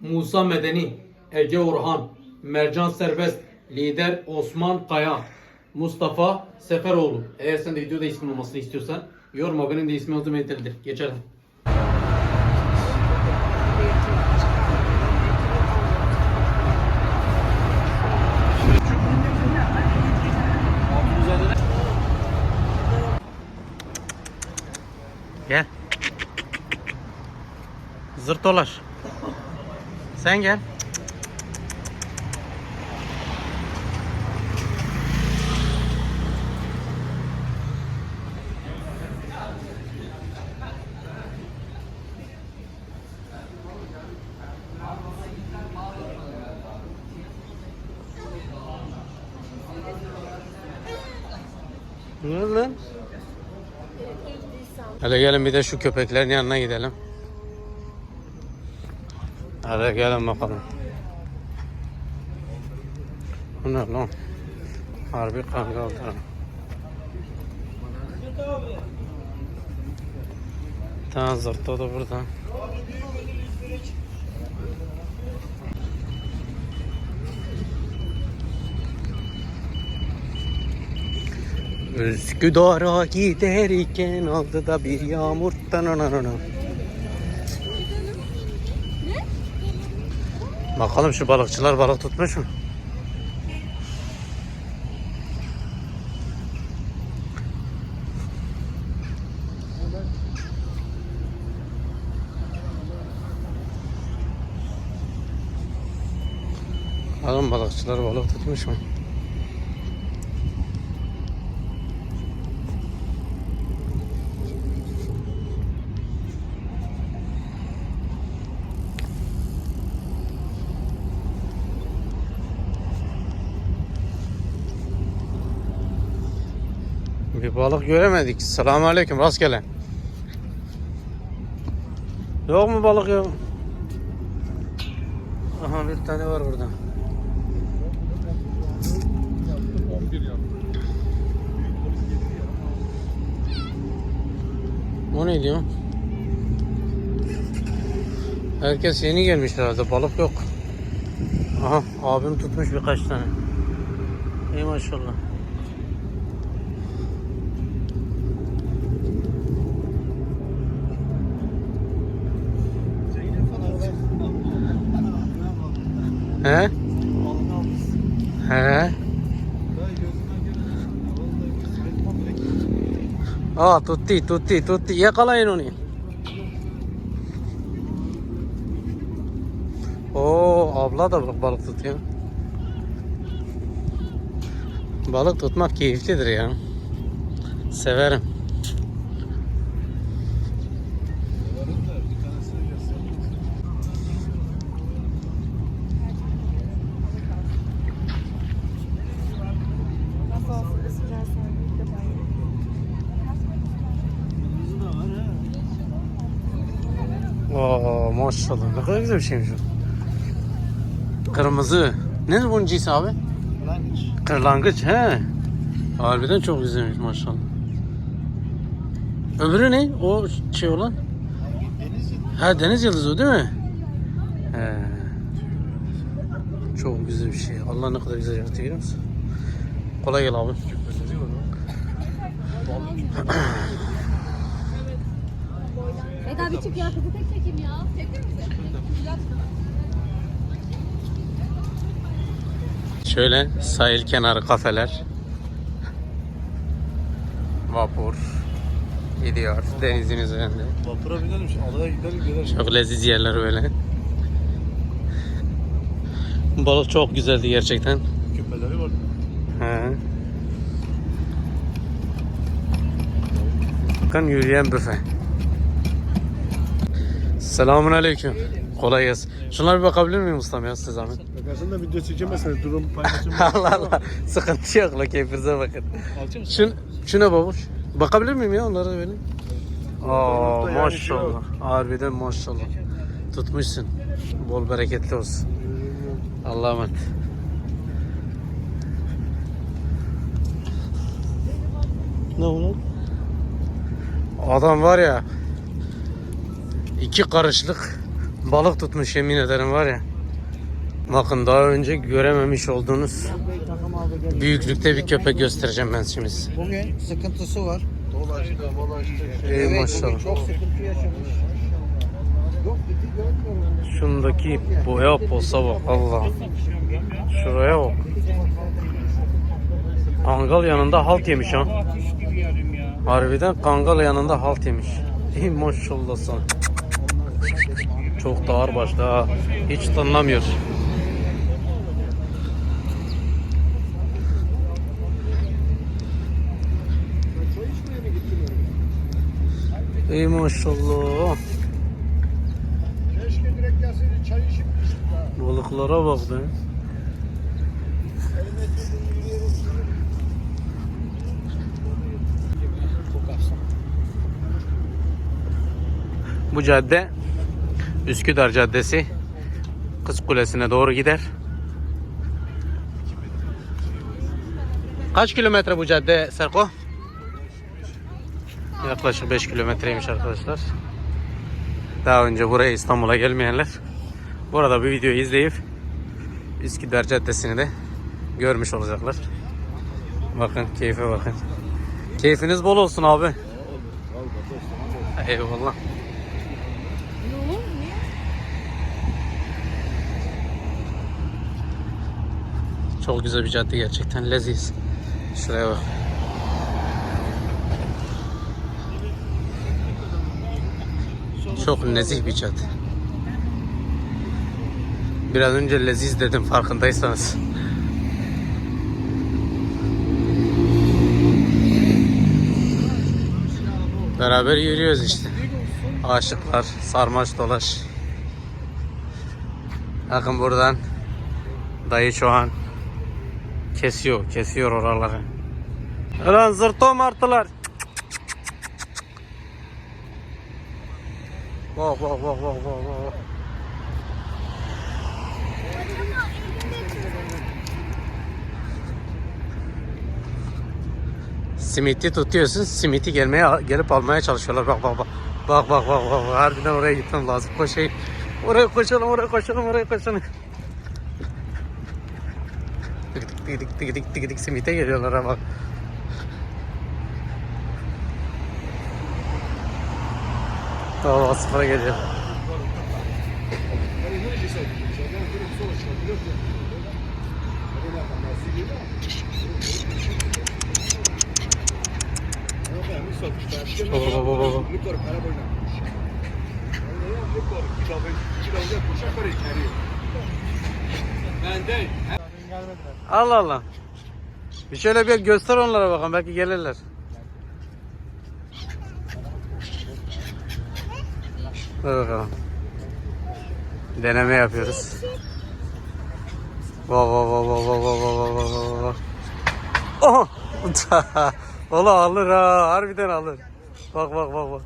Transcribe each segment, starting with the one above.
Musa Medeni, Ece Orhan, Mercan Serbest, Lider Osman Kaya, Mustafa Seferoğlu. Eğer sen de videoda ismin olmasını istiyorsan yoruma benim de ismi adım yeterlidir. Geçelim. Gel. Zırt dolaş. Sen gel. Lan? Hadi gelin bir de şu köpeklerin yanına gidelim. Hadi gelin bakalım. Bu ne lan? Harbi kangal da. Tamam zırtı o da burada. Üsküdar'a giderken aldı da bir yağmur. Tananana. Bakalım şu balıkçılar balık tutmuş mu? Bakalım balıkçılar balık tutmuş mu? Bir balık göremedik. Selamun aleyküm rastgele. Yok mu balık ya? Aha bir tane var burada. 11 yan. O ne diyor? Herkes yeni gelmiş herhalde. Balık yok. Aha abim tutmuş birkaç tane. İyi maşallah. He? He? Aa tutti tutti tutti yakalayın onu. Oo abla da balık tutuyor. Balık tutmak keyiflidir ya. Severim. Maşallah ne kadar güzel bir şeymiş o. Kırmızı. Ne bunun cinsi abi? Kırlangıç he. Harbiden çok güzelmiş maşallah. Öbürü ne? O şey olan? Ha deniz yıldızı o değil mi? He. Çok güzel bir şey. Allah ne kadar güzel yarattı görüyor musun? Kolay gel abi. Eda bir çık ya kızı tek çekeyim ya. Çektir misin? Şöyle sahil kenarı kafeler. Vapur gidiyor denizin üzerinde. Vapura binelim şu adaya gidelim gidelim. Çok leziz yerler böyle. Balık çok güzeldi gerçekten. Küpeleri var. He. Bakın yürüyen büfe. Selamun aleyküm. Kolay gelsin. Şunlara bir bakabilir miyim ustam ya size zahmet? Bakarsın da video çekemezsiniz. Durum paylaşım. Allah Allah. Sıkıntı yok la keyfinize bakın. Alacak mısın? Şun, şuna babuş. Bakabilir miyim ya onlara böyle? Aa yani maşallah. Harbiden maşallah. Tutmuşsun. Bol bereketli olsun. Allah'a emanet. Ne oğlum? Adam var ya iki karışlık Balık tutmuş yemin ederim var ya. Bakın daha önce görememiş olduğunuz büyüklükte bir köpek göstereceğim ben şimdi size. Bugün sıkıntısı var. Dolaştı, dolaştı. Ey Evet, maşallah. çok sıkıntı yaşamış. Şundaki boya posa bak Allah. Şuraya bak. Kangal yanında halt yemiş ha. Harbiden kangal yanında halt yemiş. Ey maşallah sana. Çok da ağır başlı ha. Hiç tınlamıyor. Ey maşallah. Keşke direkt gelseydi çay içip Balıklara bak be. Bu cadde Üsküdar Caddesi Kız Kulesi'ne doğru gider. Kaç kilometre bu cadde Serko? Yaklaşık 5 kilometreymiş arkadaşlar. Daha önce buraya İstanbul'a gelmeyenler burada bir video izleyip Üsküdar Caddesi'ni de görmüş olacaklar. Bakın keyfe bakın. Keyfiniz bol olsun abi. Eyvallah. Çok güzel bir cadde gerçekten leziz. Şuraya bak. Çok nezih bir cadde. Biraz önce leziz dedim farkındaysanız. Beraber yürüyoruz işte. Aşıklar, sarmaş dolaş. Bakın buradan dayı şu an kesiyor, kesiyor oraları. Lan zırto martılar. Bak bak bak bak bak bak. Simiti tutuyorsun, simiti gelmeye gelip almaya çalışıyorlar. Bak bak bak. Bak bak bak bak. Harbiden oraya gitmem lazım. Koşayım. Oraya koşalım, oraya koşalım, oraya koşalım dik dik dik dik dik dik simite geliyorlar ama. Tamam sıfıra geliyor. Baba baba baba. Allah Allah. Bir şöyle bir göster onlara bakalım belki gelirler. Dur bakalım. Deneme yapıyoruz. Vah vah vah vah vah vah vah vah vah vah. Oh! Ola alır ha, harbiden alır. Bak bak bak bak.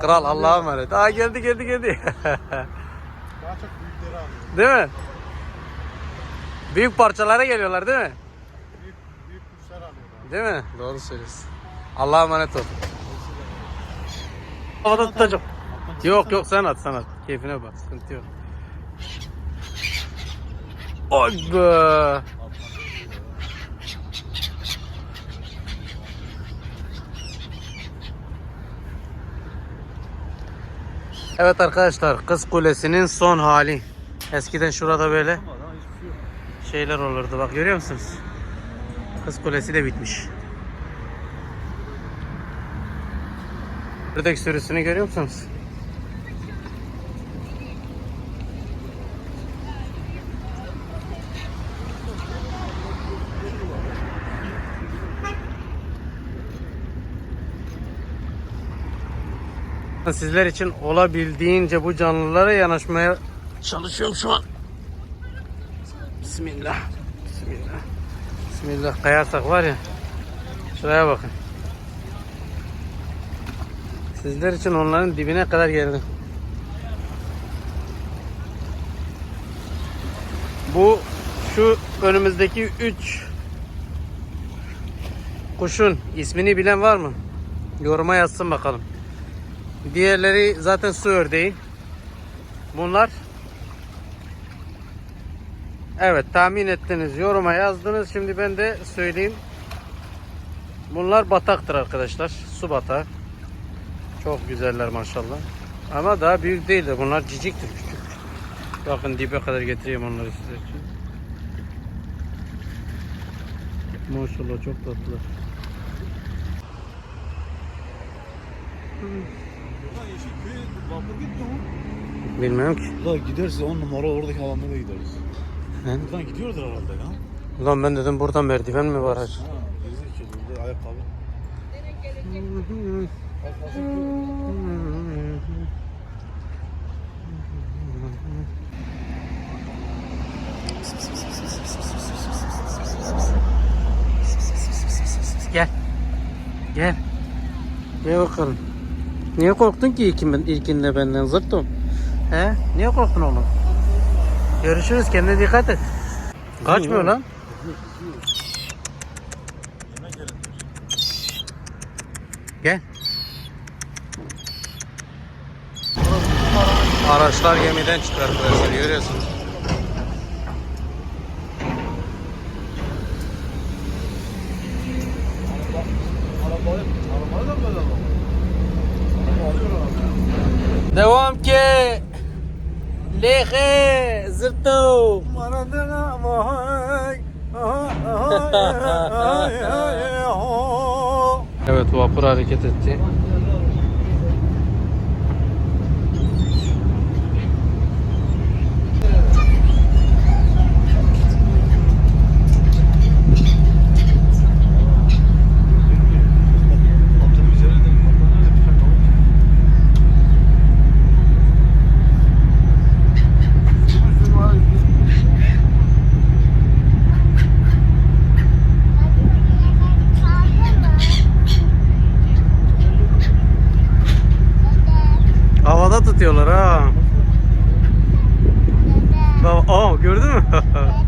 Kral Allah'a emanet. Aa geldi geldi geldi. Daha çok büyükleri alıyor. değil mi? Büyük parçalara geliyorlar değil mi? Büyük, büyük kuşlar alıyor. Değil mi? Doğru söylüyorsun. Allah'a emanet ol. Havada tutacağım. Yok yok sen at sen at. Keyfine bak sıkıntı yok. Oy be. Evet arkadaşlar Kız Kulesi'nin son hali. Eskiden şurada böyle şeyler olurdu bak görüyor musunuz? Kız Kulesi de bitmiş. Buradaki sürüsünü görüyor musunuz? Sizler için olabildiğince bu canlılara yanaşmaya çalışıyorum şu an. Bismillah. Bismillah. Bismillah. Kayarsak var ya. Şuraya bakın. Sizler için onların dibine kadar geldim. Bu şu önümüzdeki 3 kuşun ismini bilen var mı? Yoruma yazsın bakalım. Diğerleri zaten su ördeği. Bunlar Evet tahmin ettiniz. Yoruma yazdınız. Şimdi ben de söyleyeyim. Bunlar bataktır arkadaşlar. Su batağı. Çok güzeller maşallah. Ama daha büyük değildir. Bunlar ciciktir küçük. Bakın dibe kadar getireyim onları size için. Maşallah çok tatlılar. Bilmiyorum ki. Ulan gideriz 10 numara oradaki alanda da gideriz. He? Buradan gidiyordur herhalde ya. Ulan ben dedim buradan merdiven mi var? acaba? Ha, gerizekalı burada ayakkabı. Gel. Gel. Gel bakalım. Niye korktun ki ilkin, ilkinde benden zırttım? He? Niye korktun oğlum? Görüşürüz kendine dikkat et. Kaçmıyor lan. Gel. Araçlar gemiden çıkar arkadaşlar görüyorsunuz. Arabayı, arabayı da böyle ama. Araba alıyor herhalde. Devam ki. Lehe zırtto. Maradona vay. Evet vapur hareket etti. Tutuyorlar ha. Baba, aa gördün mü?